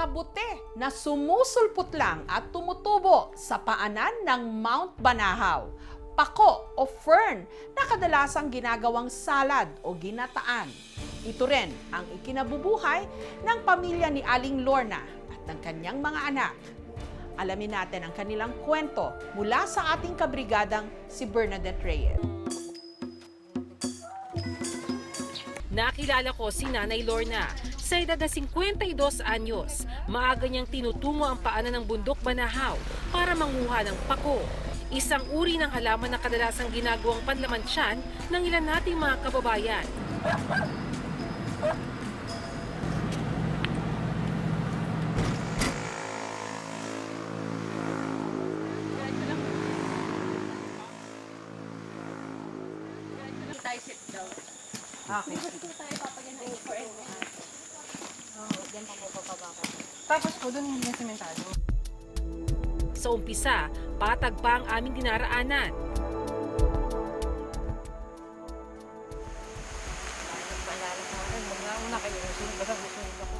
kabute na sumusulpot lang at tumutubo sa paanan ng Mount Banahaw. Pako o fern na kadalasang ginagawang salad o ginataan. Ito rin ang ikinabubuhay ng pamilya ni Aling Lorna at ng kanyang mga anak. Alamin natin ang kanilang kwento mula sa ating kabrigadang si Bernadette Reyes. Nakilala ko si Nanay Lorna. Sa edad na 52 anyos, maaga niyang tinutungo ang paanan ng bundok Banahaw para manguha ng pako. Isang uri ng halaman na kadalasang ginagawang panlaman tiyan ng ilan nating mga kababayan. Tapos po, doon hindi na sementado. Sa umpisa, patag pa ang aming dinaraanan.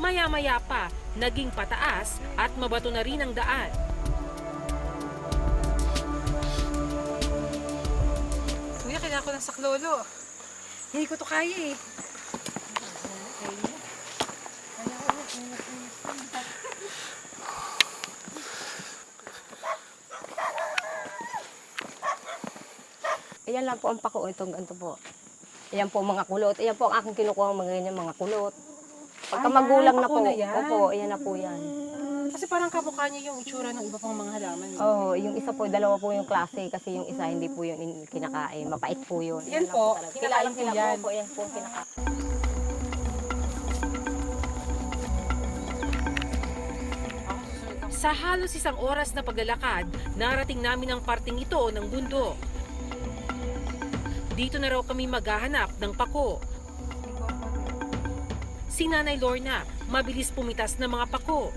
Maya-maya pa, naging pataas at mabato na rin ang daan. Kuya, kailangan ko ng saklolo. Hindi ko to kaya eh. Ayan lang po ang pako. Itong ganito po. Ayan po mga kulot. Ayan po ang aking kinukuha mga ganyan mga kulot. Pagka Ayan, magulang na pako po. na yan. Opo, ayan na po yan. Kasi parang kamukha niya yung itsura ng iba pang mga halaman. eh. Oo, yung isa po, dalawa po yung klase kasi yung isa hindi po yun in- kinakain. Mapait po yun. Yan lang po, talaga. ko Kilala yan. po, yan po ang kinakain. Sa halos isang oras na paglalakad, narating namin ang parting ito ng bundok. Dito na raw kami maghahanap ng pako. Si Nanay Lorna, mabilis pumitas ng mga pako.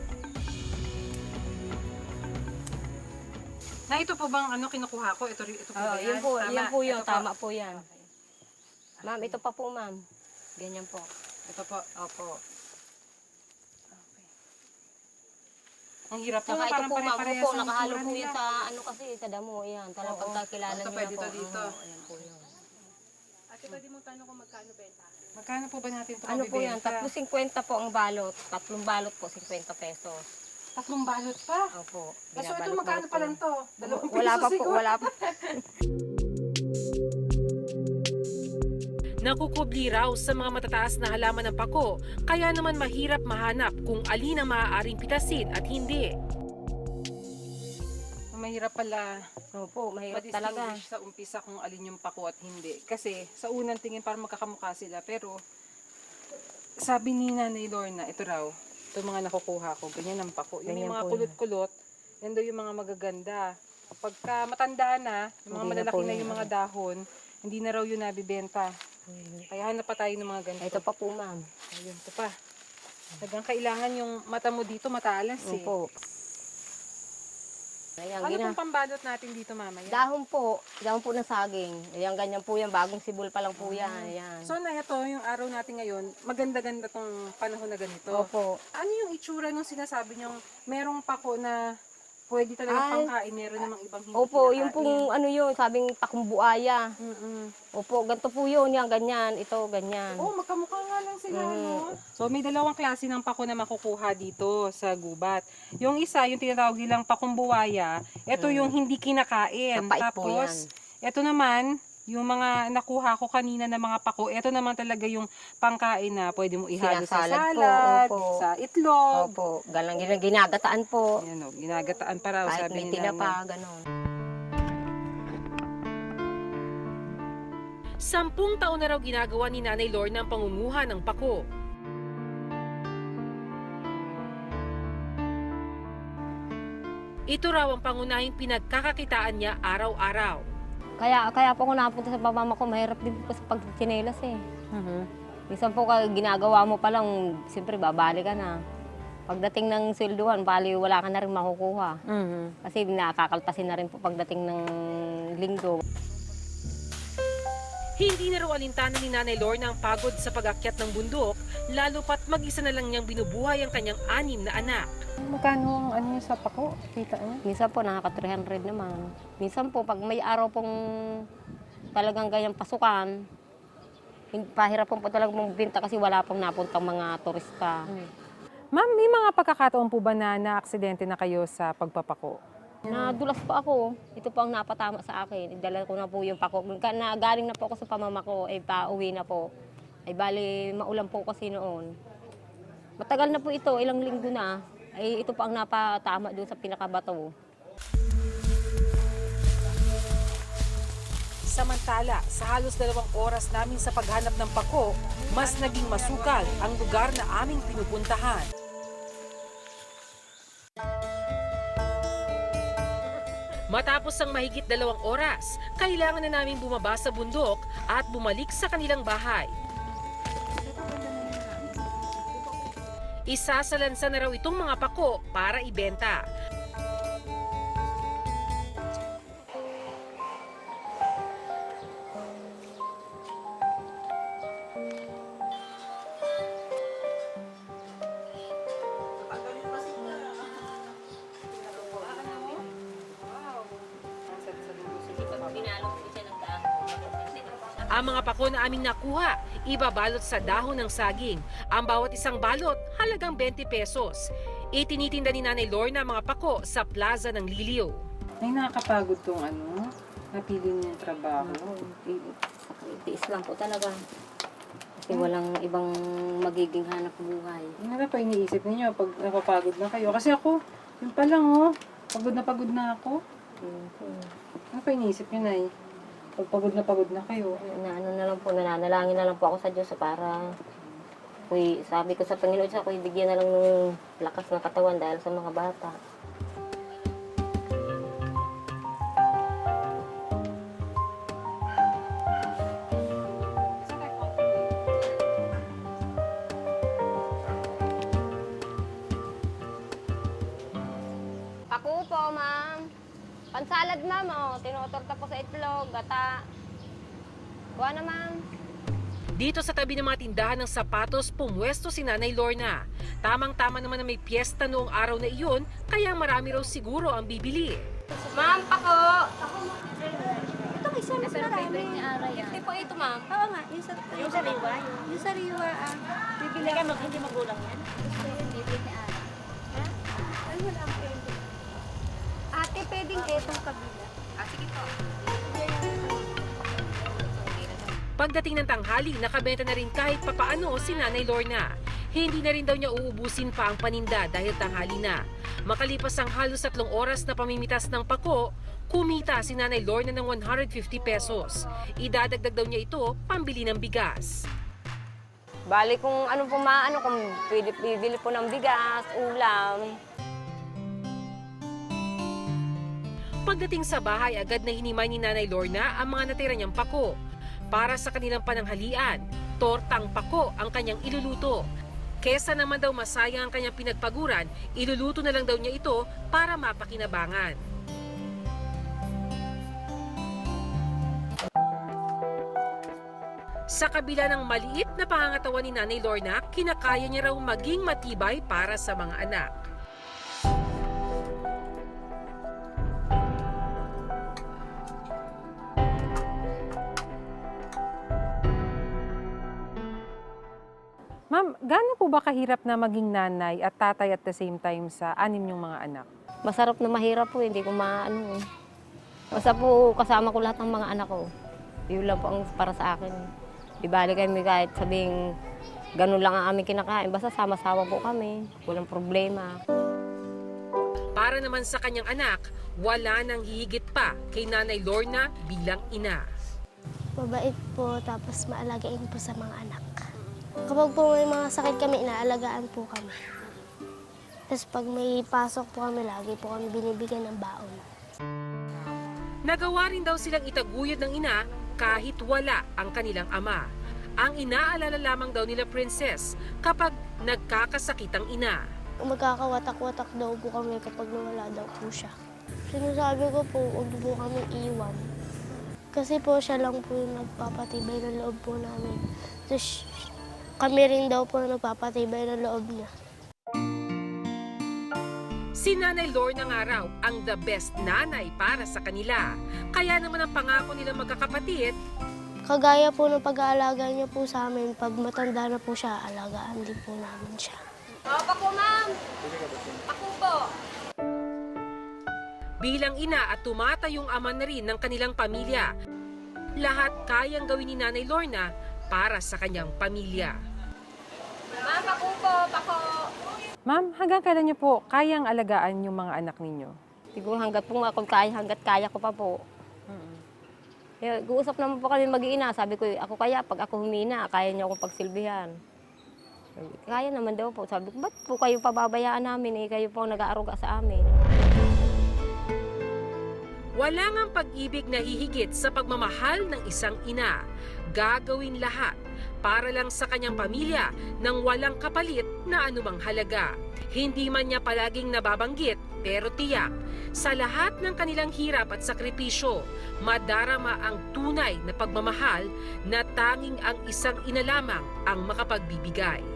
Na ito po bang ano kinukuha ko? Ito, ito po Oo, ba yan? yun po, Tama. yan po yun. Ito Tama po yan. Ma'am, ito pa po ma'am. Ganyan po. Ito po. Opo. Ang hirap Saka naman, ito parang po ma'am, pare-parehas po, ang nakahalo itsura po nila. yan sa ano kasi, sa damo. Yan, talagang Oo. pagkakilala Ito niyo pwede na po. to dito. Oo, ayan po yun. Magkano po ba natin ito Ano po yan? mabibenta? 3.50 po ang balot. Tatlong balot po, 50 pesos. Tatlong balot pa. Opo. Ah, so ito binabalot-balot magkano po pa lang yan. to? Dalawang Wala piso pa po, siguro. wala pa. Nakukubli raw sa mga matataas na halaman ng pako, kaya naman mahirap mahanap kung alin ang maaaring pitasin at hindi. Mahirap pala Opo, mahirap talaga. ma-distinguish sa umpisa kung alin yung pako at hindi. Kasi sa unang tingin parang magkakamukha sila. Pero sabi ni Nanay Lorna, ito raw, ito mga nakukuha ko, ganyan ang pako. Yung, Ganyan yung mga po kulot-kulot, yan daw yung mga magaganda. Pagka matanda na, yung mga Hindi na malalaki po na yun, yung mga dahon, hindi na raw yun nabibenta. Kaya hanap pa tayo ng mga ganito. Ito pa po, ma'am. Ayun, ito pa. Hanggang kailangan yung mata mo dito matalas eh. Opo. Ayan, Ano gina. pong pambalot natin dito mamaya? Dahon po, dahon po ng saging. Ayan, ganyan po yan. Bagong sibol pa lang po yan. Ayan. So na ito, yung araw natin ngayon, maganda-ganda tong panahon na ganito. Opo. Ano yung itsura nung sinasabi niyong merong pako na pwede talaga Ay. pangkain, meron namang ibang hindi Opo, kinakain. yung pong ano yun, sabing pakumbuaya. Mm-mm. Opo, ganito po yun. Yan, ganyan. Ito, ganyan. Oh, magkamukha nga lang sila, Mm. no? So, may dalawang klase ng pako na makukuha dito sa gubat. Yung isa, yung tinatawag nilang pakumbuwaya, ito yung hindi kinakain. Mm. Mapait po Tapos, ito naman, yung mga nakuha ko kanina na mga pako, ito naman talaga yung pangkain na pwede mo ihalo sa po, salad, opo. sa itlog. Opo, galang gina- ginagataan po. Ayan o, ginagataan pa raw, Kahit sabi may ni nanay. tinapa, ganon. Sampung taon na raw ginagawa ni Nanay Lorna ang pangunguha ng pako. Ito raw ang pangunahing pinagkakakitaan niya araw-araw. Kaya kaya po ako napunta sa mama ko, mahirap din po sa pagchinelas eh. Minsan po ka ginagawa mo pa lang, siyempre babali ka na. Pagdating ng swelduhan, bali wala ka na rin makukuha. Kasi nakakaltasin na rin po pagdating ng linggo. Hindi na raw alintana ni Nanay Lorna ang pagod sa pag-akyat ng bundok, lalo pat mag-isa na lang niyang binubuhay ang kanyang anim na anak. Magkano ang ano yung sa pako? Kita niya? Minsan po nakaka 300 naman. Minsan po pag may araw pong talagang ganyang pasukan, pahirap po po talaga magbenta kasi wala pong napuntang mga turista. Ma'am, may mga pagkakataon po ba na na-aksidente na kayo sa pagpapako? Nadulas po ako. Ito po ang napatama sa akin. Idala ko na po yung pako. Na, galing na po ako sa pamamako, ay pauwi na po. Ay bali, maulan po kasi noon. Matagal na po ito, ilang linggo na. Ay ito po ang napatama doon sa pinakabato. Samantala, sa halos dalawang oras namin sa paghanap ng pako, mas naging masukal ang lugar na aming pinupuntahan. Matapos ang mahigit dalawang oras, kailangan na namin bumaba sa bundok at bumalik sa kanilang bahay. Isasalansa na raw itong mga pako para ibenta. Ang mga pako na aming nakuha, ibabalot sa dahon ng saging. Ang bawat isang balot, halagang 20 pesos. Itinitinda ni Nanay Lorna ang mga pako sa plaza ng Liliw. Ay, nakakapagod tong ano, napili niya yung trabaho. Tiis lang po talaga. Kasi walang ibang magiging hanap buhay. Ano na pa iniisip ninyo pag napapagod na kayo? Kasi ako, yun pa lang oh, pagod na pagod na ako. Ano pa iniisip niyo, Nay? Pag pagod na pagod na kayo. Na ano na lang po, nananalangin na lang po ako sa Diyos para Kuy, sabi ko sa Panginoon sa kuy, bigyan na lang ng lakas ng katawan dahil sa mga bata. Paku po, ma'am. Pansalad, ma'am, oh. Tinutorta po sa itlog, gata. Kuha na, ma'am. Dito sa tabi ng mga tindahan ng sapatos, pumwesto si Nanay Lorna. Tamang-tama naman na may piyesta noong araw na iyon, kaya marami raw siguro ang bibili. Ma'am, pako! Ito may isa mas marami. Hindi po ito, ma'am. Oo nga, yung sa, yung sa riwa. Yung sa riwa, ah. Bibili ka mag, hindi magulang yan? Bibili ni Ara. Ha? Ay, wala ang pwede. Ate, pwedeng etong kabila. Ah, sige po. Pagdating ng tanghali, nakabenta na rin kahit papaano si Nanay Lorna. Hindi na rin daw niya uubusin pa ang paninda dahil tanghali na. Makalipas ang halos tatlong oras na pamimitas ng pako, kumita si Nanay Lorna ng 150 pesos. Idadagdag daw niya ito pambili ng bigas. Bali kung ano po maano, kung pwede bibili po ng bigas, ulam. Pagdating sa bahay, agad na hinimay ni Nanay Lorna ang mga natira niyang pako. Para sa kanilang pananghalian, tortang pako ang kanyang iluluto. Kesa naman daw masayang ang kanyang pinagpaguran, iluluto na lang daw niya ito para mapakinabangan. Sa kabila ng maliit na pangangatawan ni Nanay Lorna, kinakaya niya raw maging matibay para sa mga anak. Ma'am, gaano po ba kahirap na maging nanay at tatay at the same time sa anim yung mga anak? Masarap na mahirap po, hindi ko maano. eh. Basta po kasama ko lahat ng mga anak ko. Yun lang po ang para sa akin. Di bali kami kahit sabing ganun lang ang aming kinakain. Basta sama-sama po kami. Walang problema. Para naman sa kanyang anak, wala nang hihigit pa kay Nanay Lorna bilang ina. Mabait po, tapos maalagain po sa mga anak. Kapag po may mga sakit kami, inaalagaan po kami. Tapos pag may pasok po kami, lagi po kami binibigyan ng baon. Nagawa rin daw silang itaguyod ng ina kahit wala ang kanilang ama. Ang inaalala lamang daw nila princess kapag nagkakasakit ang ina. Magkakawatak-watak daw po kami kapag nawala daw po siya. Sinasabi ko po, huwag po kami iwan. Kasi po siya lang po yung nagpapatibay ng loob po namin. Tapos kami rin daw po nagpapatibay ng loob niya. Si Nanay Lorna nga raw ang the best nanay para sa kanila. Kaya naman ang pangako nilang magkakapatid, Kagaya po ng pag-aalaga niya po sa amin, pag matanda na po siya, alagaan din po namin siya. bilang ina at tumatayong ama na rin ng kanilang pamilya. Lahat kayang gawin ni Nanay Lorna para sa kanyang pamilya. Ma'am, hanggang kailan niyo po kayang alagaan yung mga anak ninyo? Siguro hanggat po ako kaya, hanggat kaya ko pa po. Kaya guusap naman po kami mag-iina. Sabi ko, ako kaya, pag ako humina, kaya niyo akong pagsilbihan. Kaya naman daw po. Sabi ko, ba't po kayo pababayaan namin eh? Kayo po nag-aaruga sa amin. Wala ngang pag-ibig na hihigit sa pagmamahal ng isang ina. Gagawin lahat para lang sa kanyang pamilya nang walang kapalit na anumang halaga. Hindi man niya palaging nababanggit pero tiyak sa lahat ng kanilang hirap at sakripisyo, madarama ang tunay na pagmamahal na tanging ang isang ina lamang ang makapagbibigay.